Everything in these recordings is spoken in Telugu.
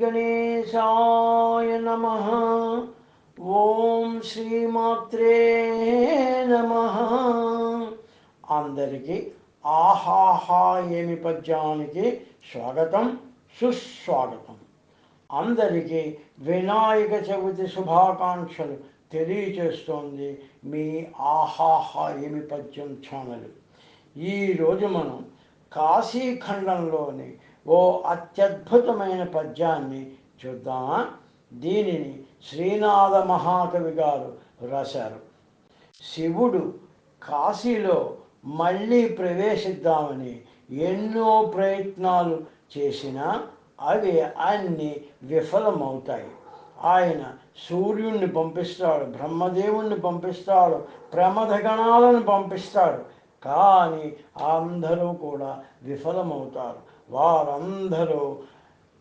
గణేశాయ నమ ఓం శ్రీమాత్రే నమ అందరికీ ఆహాహా ఏమి పద్యానికి స్వాగతం సుస్వాగతం. అందరికీ వినాయక చవితి శుభాకాంక్షలు తెలియచేస్తోంది మీ ఆహాహా ఏమి పద్యం ఛానల్. ఈరోజు మనం కాశీఖండంలోని ఓ అత్యద్భుతమైన పద్యాన్ని చూద్దామా దీనిని శ్రీనాథ మహాకవి గారు రాశారు. శివుడు కాశీలో మళ్ళీ ప్రవేశిద్దామని ఎన్నో ప్రయత్నాలు చేసినా అవి అన్ని విఫలమవుతాయి. ఆయన సూర్యుణ్ణి పంపిస్తాడు బ్రహ్మదేవుణ్ణి పంపిస్తాడు ప్రమథగణాలను పంపిస్తాడు. కానీ అందరూ కూడా విఫలమవుతారు. వారందరూ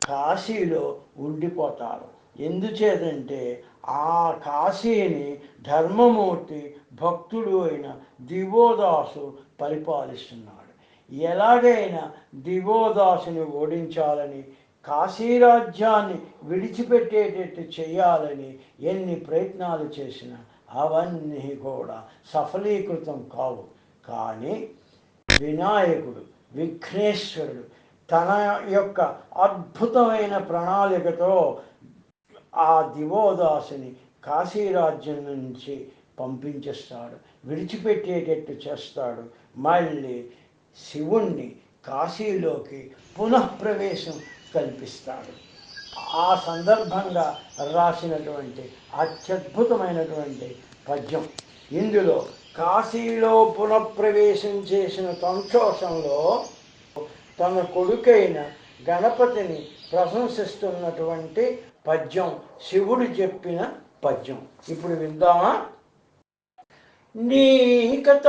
కాశీలో ఉండిపోతారు. ఎందుచేతంటే ఆ కాశీని ధర్మమూర్తి భక్తుడు అయిన దివోదాసు పరిపాలిస్తున్నాడు. ఎలాగైనా దివోదాసుని ఓడించాలని కాశీరాజ్యాన్ని విడిచిపెట్టేటట్టు చేయాలని ఎన్ని ప్రయత్నాలు చేసినా అవన్నీ కూడా సఫలీకృతం కావు. కానీ వినాయకుడు విఘ్నేశ్వరుడు తన యొక్క అద్భుతమైన ప్రణాళికతో ఆ దివోదాసుని కాశీరాజ్యం నుంచి పంపించేస్తాడు. విడిచిపెట్టేటట్టు చేస్తాడు. మళ్ళీ శివుణ్ణి కాశీలోకి పునఃప్రవేశం కల్పిస్తాడు. ఆ సందర్భంగా రాసినటువంటి అత్యద్భుతమైనటువంటి పద్యం. ఇందులో కాశీలో పునఃప్రవేశం చేసిన సంతోషంలో తన కొడుకైన గణపతిని ప్రశంసిస్తున్నటువంటి పద్యం శివుడు చెప్పిన పద్యం. ఇప్పుడు విందామా? నీకతంబునగాదే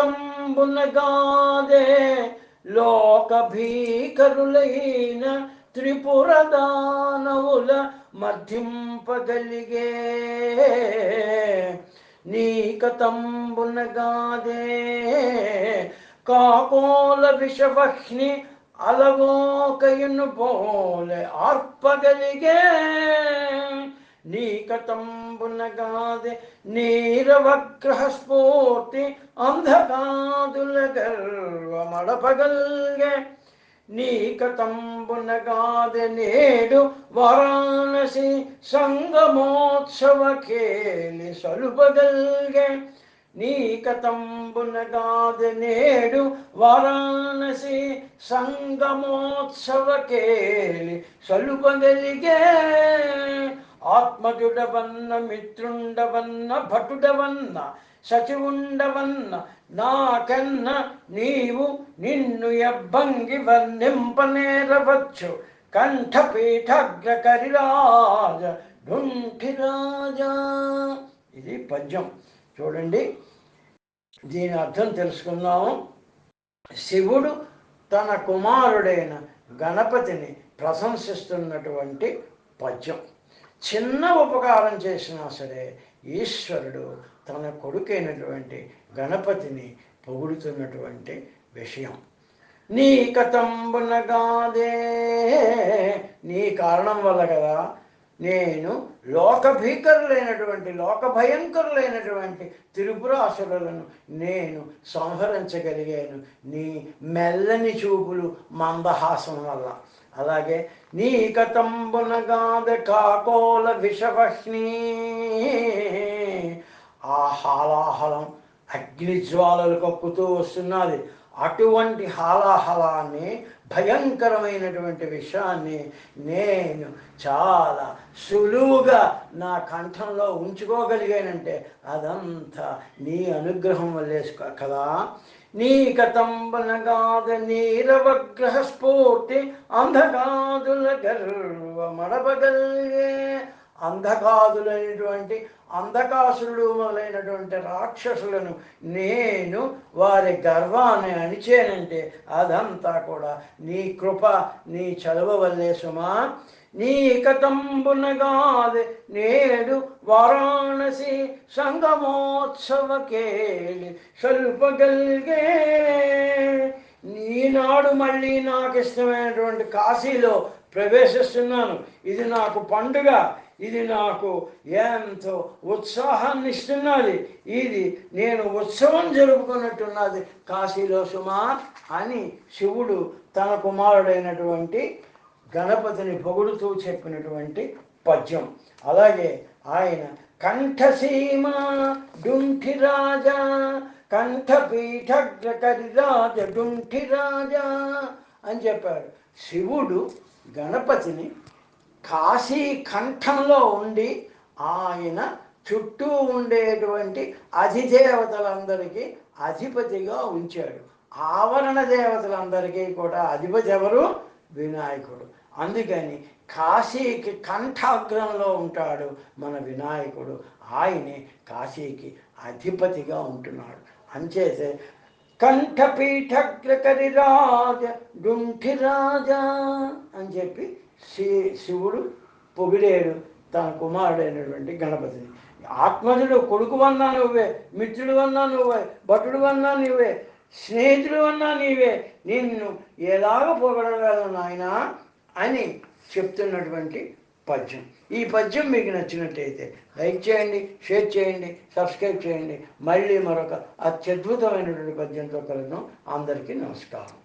లోక భీకరులైన త్రిపుర దానవుల మధ్యంపగలిగే నీకతంబునగాదే కాకోల విషవహ్ని అలవోకయును పోలే ఆర్పగలిగే నీకతంబునగాదే నీరవగ్రహ స్ఫూర్తి అంధకాదుల గర్వమడపగల్గే నీకతంబునగాదే నేడు వారాణసి సంగమోత్సవ కేలి సలుపగల్గే నీకతంబునగాదే నేడు వారాణసి సంగమోత్సవ కేలి సలుపగలిగే ఆత్మజుడవన్న మిత్రుండవన్న భటుడవన్న సచివుండవన్న నాకన్న నీవు నిన్ను ఎబ్బంగి వర్ణింపనేరవచ్చు కంఠపీఠగ్ర కరిరాజ ఢుంఠిరాజా ఇది పద్యం. చూడండి. దీని అర్థం తెలుసుకుందాము. శివుడు తన కుమారుడైన గణపతిని ప్రశంసిస్తున్నటువంటి పద్యం. చిన్న ఉపకారం చేసినా సరే ఈశ్వరుడు తన కొడుకైనటువంటి గణపతిని పొగుడుతున్నటువంటి విషయం. నీ కతంబునగాదే నీ కారణం వల్ల కదా నేను లోక భీకరులైనటువంటి లోక భయంకరులైనటువంటి త్రిపురాసురులను నేను సంహరించగలిగాను. నీ మెల్లని చూపులు మందహాసం వల్ల. అలాగే నీ కతంబునగాద కాకోల విషవహ్ని ఆ హాలాహలం అగ్నిజ్వాలలు కక్కుతూ వస్తున్నది. అటువంటి హాలాహలాన్ని భయంకరమైనటువంటి విషయాన్ని నేను చాలా సులువుగా నా కంఠంలో ఉంచుకోగలిగానంటే అదంతా నీ అనుగ్రహం వల్లే కదా? నీ కతంబనగాద నీరవగ్రహ స్ఫూర్తి అంధకాదుల గర్వమడపగలిగే అంధకాదులైనటువంటి అంధకాసురుడు మొదలైనటువంటి రాక్షసులను నేను వారి గర్వాన్ని అణిచేనంటే అదంతా కూడా నీ కృప నీ చలువ వల్లే సుమా. నీ కతంబునగాది నేడు వారాణసి సంగమోత్సవ కేళి స్వల్పగల్గే. నీనాడు మళ్ళీ నాకు ఇష్టమైనటువంటి కాశీలో ప్రవేశిస్తున్నాను. ఇది నాకు పండుగ. ఇది నాకు ఎంతో ఉత్సాహాన్ని ఇస్తున్నది. ఇది నేను ఉత్సవం జరుపుకున్నట్టున్నది. కాశీలో సుమా అని శివుడు తన కుమారుడైనటువంటి గణపతిని పొగుడుతూ చెప్పినటువంటి పద్యం. అలాగే ఆయన కంఠసీమ డుంఠి రాజా కంఠపీఠగ్రకరిరాజ డుంఠి రాజా అని చెప్పాడు. శివుడు గణపతిని కాశీ కంఠంలో ఉండి ఆయన చుట్టూ ఉండేటువంటి అధిదేవతలందరికీ అధిపతిగా ఉంచాడు. ఆవరణ దేవతలందరికీ కూడా అధిపతి ఎవరు? వినాయకుడు. అందుకని కాశీకి కంఠాగ్రంలో ఉంటాడు మన వినాయకుడు. ఆయనే కాశీకి అధిపతిగా ఉంటున్నాడు. అంచేతే కంఠపీఠగ్రకరిరాజ డుంఠిరాజా అని చెప్పి శ్రీ శివుడు పొగిడేడు తన కుమారుడైనటువంటి గణపతిని. ఆత్మజుడు కొడుకు వన్నా నువ్వే మిత్రుడు వన్నా నువ్వే భటుడు వన్నా నువ్వే స్నేహితుడు అన్నా నీవే నిన్ను ఎలాగ పొగడగలను నాయనా అని చెప్తున్నటువంటి పద్యం. ఈ పద్యం మీకు నచ్చినట్టయితే లైక్ చేయండి షేర్ చేయండి సబ్స్క్రైబ్ చేయండి. మళ్ళీ మరొక అత్యద్భుతమైనటువంటి పద్యంతో కలను అందరికీ నమస్కారం.